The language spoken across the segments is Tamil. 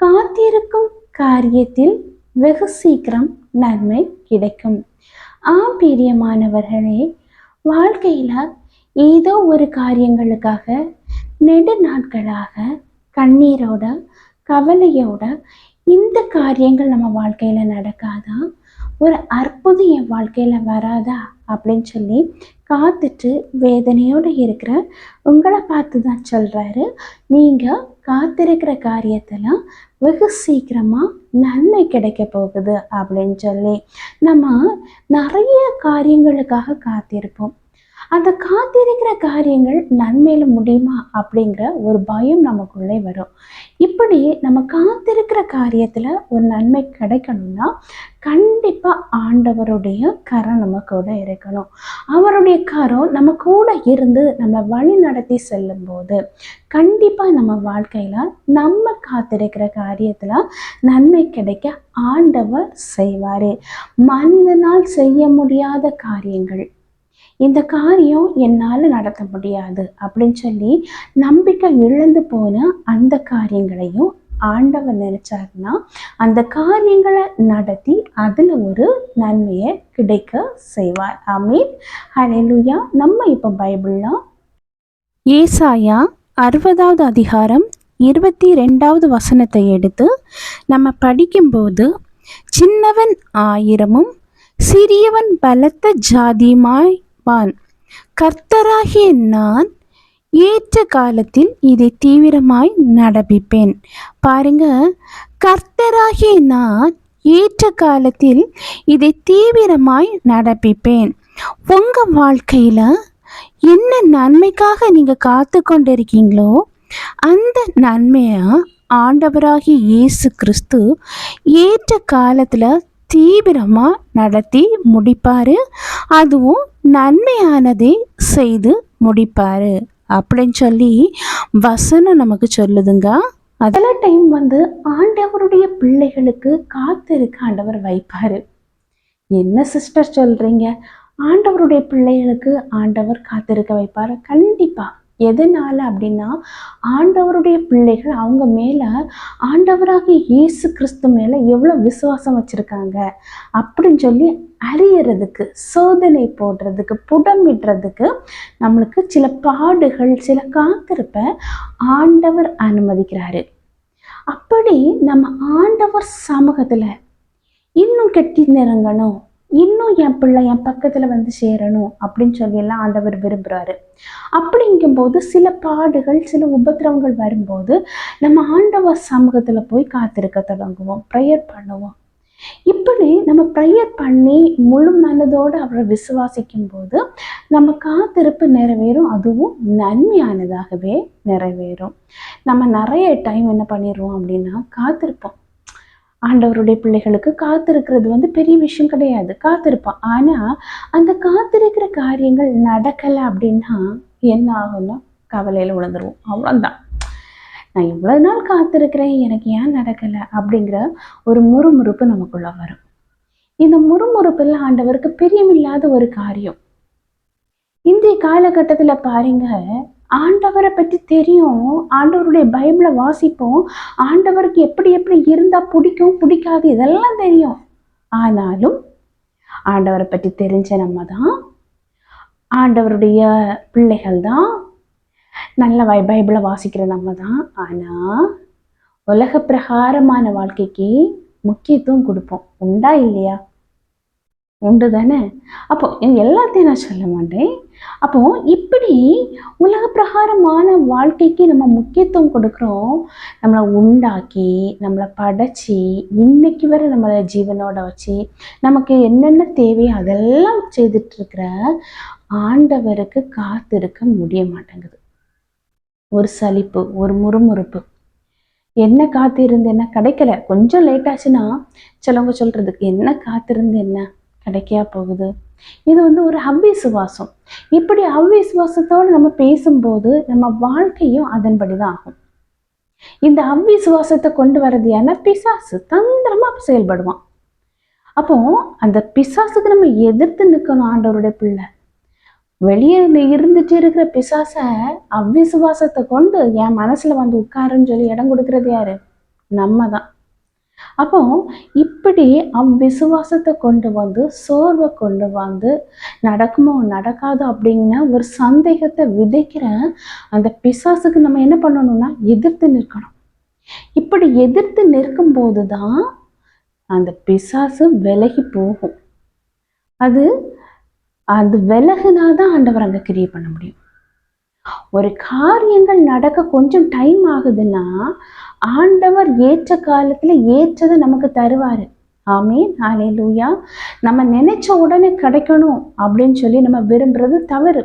காத்திருக்கும் காரியத்தில் வெகு சீக்கிரம் நன்மை கிடைக்கும். ஆம் பிரியமானவர்களே வாழ்க்கையில் ஏதோ ஒரு காரியங்களுக்காக நெடு நாட்களாக கண்ணீரோட கவலையோட இந்த காரியங்கள் நம்ம வாழ்க்கையில் நடக்காதா? ஒரு அற்புதம் என் வாழ்க்கையில் வராதா? அப்படின்னு சொல்லி காத்துட்டு வேதனையோடு இருக்கிற உங்களை பார்த்து தான் சொல்கிறாரு நீங்கள் காத்திருக்கிற காரியத்தெல்லாம் வெகு சீக்கிரமாக நன்மை கிடைக்க போகுது அப்படின்னு சொல்லி நம்ம நிறைய காரியங்களுக்காக காத்திருப்போம். அந்த காத்திருக்கிற காரியங்கள் நன்மையில முடியுமா அப்படிங்கிற ஒரு பயம் நமக்குள்ளே வரும். இப்படி நம்ம காத்திருக்கிற காரியத்தில் ஒரு நன்மை கிடைக்கணும்னா கண்டிப்பாக ஆண்டவருடைய கரம் நம்ம கூட இருக்கணும். அவருடைய கரம் நம்ம கூட இருந்து நம்ம வழி நடத்தி செல்லும்போது கண்டிப்பாக நம்ம வாழ்க்கையில் நம்ம காத்திருக்கிற காரியத்தில் நன்மை கிடைக்க ஆண்டவர் செய்வார். மனிதனால் செய்ய முடியாத காரியங்கள் இந்த காரியம் என்னால் நடத்த முடியாது அப்படின்னு சொல்லி நம்பிக்கை இழந்து போன அந்த காரியங்களையும் ஆண்டவர் நினைச்சாருன்னா அந்த காரியங்களை நடத்தி அதில் ஒரு நன்மையை கிடைக்க செய்வார். அமீர் ஹலெலுயா நம்ம இப்போ பைபிள்லாம் ஏசாயா அறுபதாவது அதிகாரம் இருபத்தி ரெண்டாவது வசனத்தை எடுத்து நம்ம படிக்கும்போது சின்னவன் ஆயிரமும் சிறியவன் பலத்த ஜாதியுமாய் ஜாதியுமாய்வான் கர்த்தராகிய நான் ஏற்ற காலத்தில் இதை தீவிரமாய் நடப்பிப்பேன். பாருங்க கர்த்தராகிய நான் ஏற்ற காலத்தில் இதை தீவிரமாய் நடப்பிப்பேன். உங்கள் வாழ்க்கையில் என்ன நன்மைக்காக நீங்கள் காத்து கொண்டிருக்கீங்களோ அந்த நன்மையை ஆண்டவராகிய இயேசு கிறிஸ்து ஏற்ற காலத்தில் தீவிரமாக நடத்தி முடிப்பார். அதுவும் நன்மையானதை செய்து முடிப்பார். அப்படின்னு சொல்லி வசனம் நமக்கு சொல்லுதுங்க. அதில் டைம் வந்து ஆண்டவருடைய பிள்ளைகளுக்கு காத்திருக்க ஆண்டவர் வைப்பார். என்ன சிஸ்டர் சொல்கிறீங்க ஆண்டவருடைய பிள்ளைகளுக்கு ஆண்டவர் காத்திருக்க வைப்பார். கண்டிப்பாக எதனால அப்படின்னா ஆண்டவருடைய பிள்ளைகள் அவங்க மேலே ஆண்டவராக இயேசு கிறிஸ்து மேலே எவ்வளோ விசுவாசம் வச்சுருக்காங்க அப்படின்னு சொல்லி அறியறதுக்கு சோதனை போடுறதுக்கு புடமிடுறதுக்கு நம்மளுக்கு சில பாடுகள் சில காத்திருப்பை ஆண்டவர் அனுமதிக்கிறாரு. அப்படி நம்ம ஆண்டவர் சமூகத்தில் இன்னும் கெட்டி நெருங்கணும் இன்னும் என் பிள்ளை என் பக்கத்தில் வந்து சேரணும் அப்படின்னு சொல்லி எல்லாம் ஆண்டவர் விரும்புகிறாரு அப்படிங்கும்போது சில பாடுகள் சில உபத்திரவங்கள் வரும்போது நம்ம ஆண்டவர் சமூகத்தில் போய் காத்திருக்க தொடங்குவோம் ப்ரேயர் பண்ணுவோம். இப்படி நம்ம ப்ரேயர் பண்ணி முழு மனதோடு அவரை விசுவாசிக்கும் போது நம்ம காத்திருப்பு நிறைவேறும் அதுவும் நன்மையானதாகவே நிறைவேறும். நம்ம நிறைய டைம் என்ன பண்ணிடுவோம் அப்படின்னா காத்திருப்போம். ஆண்டவருடைய பிள்ளைகளுக்கு காத்திருக்கிறது வந்து பெரிய விஷயம் கிடையாது. காத்திருப்பான். ஆனால் அந்த காத்திருக்கிற காரியங்கள் நடக்கலை அப்படின்னா என்ன ஆகும்னா கவலையில் விழுந்துருவோம். அவ்வளோதான் நான் இவ்வளோ நாள் காத்திருக்கிறேன் எனக்கு ஏன் நடக்கலை அப்படிங்கிற ஒரு முறுமுறுப்பு நமக்குள்ள வரும். இந்த முறுமுறுப்பில் ஆண்டவருக்கு பிரியமில்லாத ஒரு காரியம். இந்திய காலகட்டத்தில் பாருங்க ஆண்டவரை பற்றி தெரியும் ஆண்டவருடைய பைபிளை வாசிப்போம். ஆண்டவருக்கு எப்படி எப்படி இருந்தால் பிடிக்கும் பிடிக்காது இதெல்லாம் தெரியும். ஆனாலும் ஆண்டவரை பற்றி தெரிஞ்ச நம்ம தான் ஆண்டவருடைய பிள்ளைகள் தான் நல்ல வை பைபிளை வாசிக்கிற நம்ம தான் ஆனால் உலக பிரகாரமான வாழ்க்கைக்கு முக்கியத்துவம் கொடுப்போம். உண்டா இல்லையா? உண்டு தானே அப்போ எல்லாத்தையும் நான் சொல்ல மாட்டேன். அப்போ இப்படி உலக பிரகாரமான வாழ்க்கைக்கு நம்ம முக்கியத்துவம் கொடுக்குறோம். நம்மளை உண்டாக்கி நம்மளை படைச்சி இன்னைக்கு வரை நம்மளை ஜீவனோட வச்சு நமக்கு என்னென்ன தேவையோ அதெல்லாம் செய்துட்டு இருக்கிற ஆண்டவருக்கு காத்திருக்க முடிய மாட்டேங்குது. ஒரு சலிப்பு ஒரு முறுமுறுப்பு. என்ன காத்திருந்து என்ன கிடைக்கல? கொஞ்சம் லேட் ஆச்சுன்னா சிலவங்க சொல்றதுக்கு என்ன காத்திருந்து என்ன? கிடைக்கா போகுது. இது வந்து ஒரு அவ்விசுவாசம் இப்படி அவ்விசுவாசத்தோடு நம்ம பேசும்போது நம்ம வாழ்க்கையும் அதன்படி தான் ஆகும். இந்த அவ்விசுவாசத்தை கொண்டு வர்றது ஏன்னா பிசாசு. தந்திரமா செயல்படுவான். அப்போ அந்த பிசாசுக்கு நம்ம எதிர்த்து நிற்கணும் ஆண்டவருடைய பிள்ளை. வெளியே இருந்துட்டு இருக்கிற பிசாச அவ்விசுவாசத்தை கொண்டு என் மனசுல வந்து உட்காருன்னு சொல்லி இடம் கொடுக்கறது யாரு? நம்ம தான் அப்போ இப்படி அவ்விசுவாசத்தை கொண்டு வந்து சோர்வை கொண்டு வந்து நடக்குமோ நடக்காது அப்படிங்கிற ஒரு சந்தேகத்தை விதைக்கிற அந்த பிசாசுக்கு நம்ம என்ன பண்ணணும்னா எதிர்த்து நிற்கணும். இப்படி எதிர்த்து நிற்கும் போது தான் அந்த பிசாசு விலகி போகும். அது அது விலகுனாதான் ஆண்டவர் அங்கே கிரியை பண்ண முடியும். ஒரு காரியங்கள் நடக்க கொஞ்சம் டைம் ஆகுதுன்னா ஆண்டவர் ஏற்ற காலத்துல ஏற்றதை நமக்கு தருவாரு. ஆமே நாளே லூயா நம்ம நினைச்ச உடனே கிடைக்கணும் அப்படின்னு சொல்லி நம்ம விரும்புறது தவறு.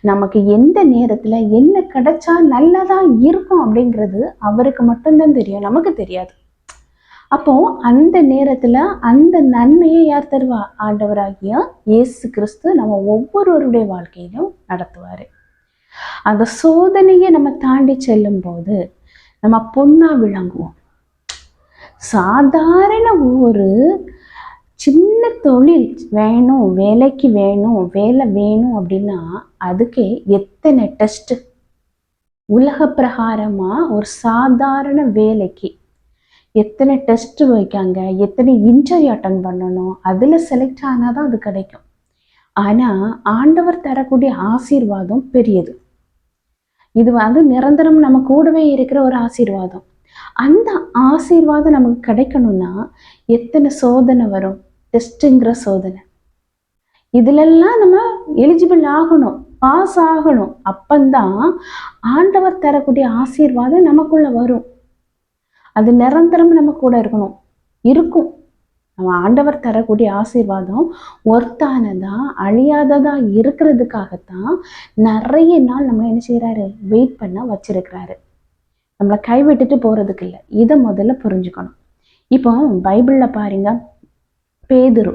நமக்கு எந்த நேரத்துல என்ன கிடைச்சா நல்லதா இருக்கும் அப்படிங்கிறது அவருக்கு மட்டும்தான் தெரியும். நமக்கு தெரியாது. அப்போ அந்த நேரத்துல அந்த நன்மையை யார் தருவா? ஆண்டவராகிய இயேசு கிறிஸ்து நம்ம ஒவ்வொருவருடைய வாழ்க்கையிலும் நடத்துவாரு. அந்த சோதனையை நம்ம தாண்டி செல்லும் போது நம்ம பொண்ணா விளங்குவோம். சாதாரண ஒரு சின்ன தொழில் வேணும் வேலைக்கு வேணும் வேலை வேணும் அப்படின்னா அதுக்கே எத்தனை டெஸ்ட் உலக பிரகாரமா ஒரு சாதாரண வேலைக்கு எத்தனை டெஸ்ட் வைக்காங்க எத்தனை இன்டர்வியூ அட்டன் பண்ணணும் அதில் செலக்ட் ஆனால் தான் அது கிடைக்கும். ஆனால் ஆண்டவர் தரக்கூடிய ஆசீர்வாதம் பெரியது. இது வந்து நிரந்தரம் நம்ம கூடவே இருக்கிற ஒரு ஆசீர்வாதம். அந்த ஆசீர்வாதம் நமக்கு கிடைக்கணும்னா எத்தனை சோதனை வரும்? டெஸ்ட்டுங்கிற சோதனை. இதிலெல்லாம் நம்ம எலிஜிபிள் ஆகணும் பாஸ் ஆகணும். அப்பந்தான் ஆண்டவர் தரக்கூடிய ஆசீர்வாதம் நமக்குள்ள வரும். அது நிரந்தரம் நம்ம கூட இருக்கணும். இருக்கும். நம்ம ஆண்டவர் தரக்கூடிய ஆசீர்வாதம் ஒர்த்தானதா அழியாததா இருக்கிறதுக்காகத்தான் நிறைய நாள் நம்ம என்ன செய்யறாரு வெயிட் பண்ண வச்சிருக்கிறாரு. நம்மளை கைவிட்டுட்டு போறதுக்கு இல்லை. இதை முதல்ல புரிஞ்சுக்கணும். இப்போ பைபிள்ல பாருங்க. பேதுரு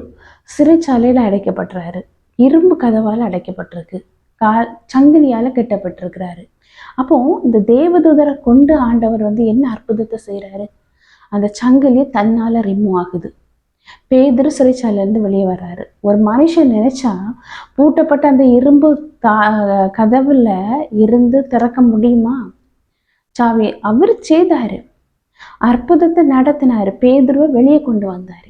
சிறைச்சாலையில அடைக்கப்பட்டுறாரு. இரும்பு கதவால் அடைக்கப்பட்டிருக்கு. கா சங்கிலியால கெட்டப்பட்டிருக்கிறாரு. அப்போ இந்த தேவதூதரை கொண்டு ஆண்டவர் வந்து என்ன அற்புதத்தை செய்கிறாரு அந்த சங்கிலி தன்னால ரிமூவ் ஆகுது. பேதர் சிறைச்சாலையிலேருந்து வெளியே வர்றாரு. ஒரு மனுஷன் நினைச்சா பூட்டப்பட்ட அந்த இரும்பு தா கதவுல இருந்து திறக்க முடியுமா? சாவி அவர் செய்தாரு. அற்புதத்தை நடத்தினாரு. பேதுருவை வெளியே கொண்டு வந்தாரு.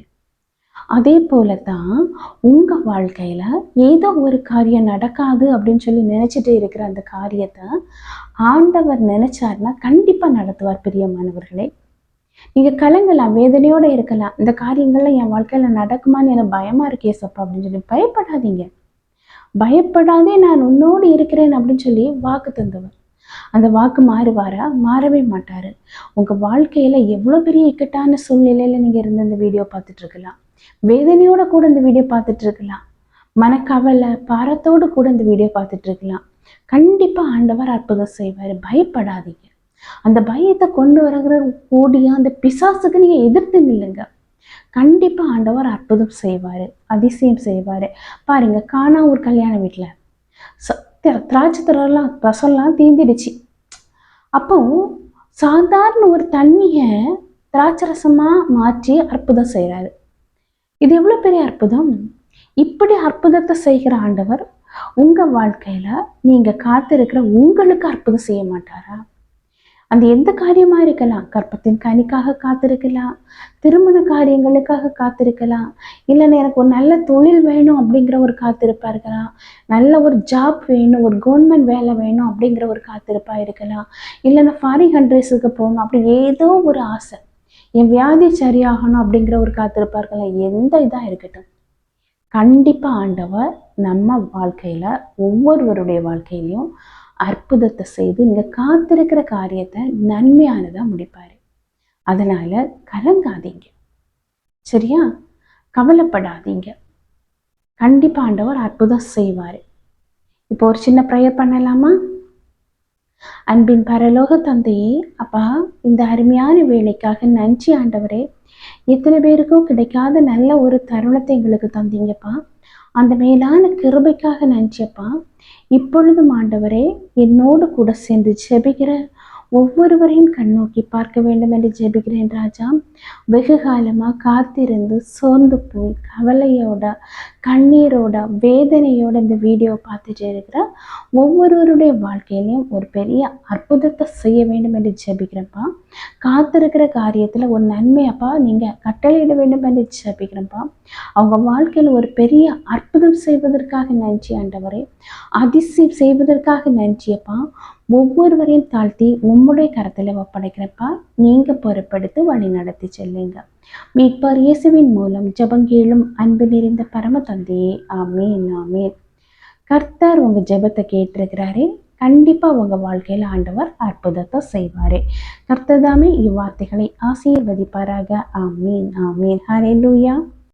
அதே போல தான் உங்க வாழ்க்கையில ஏதோ ஒரு காரியம் நடக்காது அப்படின்னு சொல்லி நினைச்சிட்டு இருக்கிற அந்த காரியத்தை ஆண்டவர் நினைச்சாருன்னா கண்டிப்பா நடத்துவார் பிரியமானவர்களே. நீங்க கலங்கலாம் வேதனையோட இருக்கலாம். இந்த காரியங்கள்லாம் என் வாழ்க்கையில நடக்குமான்னு எனக்கு பயமா இருக்கே சப்பா அப்படின்னு சொல்லி பயப்படாதீங்க. பயப்படாதே நான் உன்னோடு இருக்கிறேன் அப்படின்னு சொல்லி வாக்கு தந்தவர். அந்த வாக்கு மாறுவாரா? மாறவே மாட்டாரு. உங்க வாழ்க்கையில எவ்வளவு பெரிய இக்கட்டான சூழ்நிலையில் நீங்க இருந்து இந்த வீடியோ பார்த்துட்டு இருக்கலாம். வேதனையோட கூட இந்த வீடியோ பார்த்துட்டு இருக்கலாம். மனக்கவலை பாரத்தோடு கூட இந்த வீடியோ பார்த்துட்டு இருக்கலாம். கண்டிப்பா ஆண்டவர் அற்புதம் செய்வார். பயப்படாதீங்க. அந்த பயத்தை கொண்டு வருகிற கூடிய அந்த பிசாசுக்கு நீங்க எதிர்த்து நில்லுங்க. கண்டிப்பா ஆண்டவர் அற்புதம் செய்வாரு அதிசயம் செய்வாரு. பாருங்க காணா ஒரு கல்யாண வீட்டுல திராட்சை திரலாம் ரசம்லாம் தீந்திடுச்சு அப்போ சாதாரண ஒரு தண்ணியை திராட்சை ரசமா மாற்றி அற்புதம் செய்கிறாரு இது எவ்வளோ பெரிய அற்புதம்? இப்படி அற்புதத்தை செய்கிற ஆண்டவர் உங்க வாழ்க்கையில நீங்க காத்திருக்கிற உங்களுக்கு அற்புதம் செய்ய மாட்டாரா? அந்த எந்த காரியமா இருக்கலாம்? கற்பத்தின் கனிக்காக காத்திருக்கலாம். திருமண காரியங்களுக்காக காத்திருக்கலாம். இல்லைன்னா எனக்கு ஒரு நல்ல தொழில் வேணும் அப்படிங்கிற ஒரு காத்திருப்பா இருக்கலாம் நல்ல ஒரு ஜாப் வேணும் ஒரு கவர்மெண்ட் வேலை வேணும் அப்படிங்கிற ஒரு காத்திருப்பா இருக்கலாம். இல்லைன்னா ஃபாரின் கண்ட்ரிஸுக்கு போகணும் அப்படி ஏதோ ஒரு ஆசை. என் வியாதி சரியாகணும் அப்படிங்கிற ஒரு காத்திருப்பாக இருக்கலாம் எந்த இதாக இருக்கட்டும். கண்டிப்பாக ஆண்டவர் நம்ம வாழ்க்கையில் ஒவ்வொருவருடைய வாழ்க்கையிலையும் அற்புதத்தை செய்து நீங்கள் காத்திருக்கிற காரியத்தை நன்மையானதாக முடிப்பார். அதனால் கலங்காதீங்க. சரியா? கவலைப்படாதீங்க. கண்டிப்பாக ஆண்டவர் அற்புதம் செய்வார். இப்போ ஒரு சின்ன ப்ரேயர் பண்ணலாமா? அன்பின் பரலோக தந்தையே அப்பா இந்த அருமையான வேலைக்காக நன்றி ஆண்டவரே. எத்தனை பேருக்கும் கிடைக்காத நல்ல ஒரு தருணத்தை எங்களுக்கு தந்தீங்கப்பா. அந்த மேலான கிருபைக்காக நினச்சப்பா இப்பொழுதும் ஆண்டவரே என்னோடு கூட சேர்ந்து ஜெபிக்கிற ஒவ்வொருவரையும் கண்ணோக்கி பார்க்க வேண்டும் என்று ஜெபிக்கிறேன் ராஜா. வெகு காலமாக காத்திருந்து சோர்ந்து போய் கவலையோட கண்ணீரோட வேதனையோட இந்த வீடியோ பார்த்துட்டு இருக்கிற ஒவ்வொருவருடைய வாழ்க்கையிலையும் ஒரு பெரிய அற்புதத்தை செய்ய வேண்டும் என்று ஜெபிக்கிறப்பா காத்திருக்கிற காரியத்தில் ஒரு நன்மையப்பா நீங்கள் கட்டளையிட வேண்டும் என்று ஜெபிக்கிறேன்ப்பா. அவங்க வாழ்க்கையில் ஒரு பெரிய அற்புதம் செய்வதற்காக நன்றி ஆண்டவரே. அதிசயம் செய்வதற்காக நன்றியப்பா ஒவ்வொருவரையும் தாழ்த்தி உம்முடைய கரத்தில் ஒப்படைக்கிறப்பா நீங்கள் பொறுப்படுத்தி வழி நடத்தி செல்லுங்க. மீட்பார் இயேசுவின் மூலம் ஜபங்கீழும் அன்பு நிறைந்த பரம தந்தையே. ஆமேன் ஆமேன். கர்த்தார் உங்கள் ஜெபத்தை கேட்டிருக்கிறாரே. கண்டிப்பாக உங்கள் வாழ்க்கையில் ஆண்டவர் அற்புதத்தை செய்வார். கர்த்ததாமே இவ்வார்த்தைகளை ஆசீர்வதிப்பாராக. ஆமீன் ஆமீன். ஹரே லூயா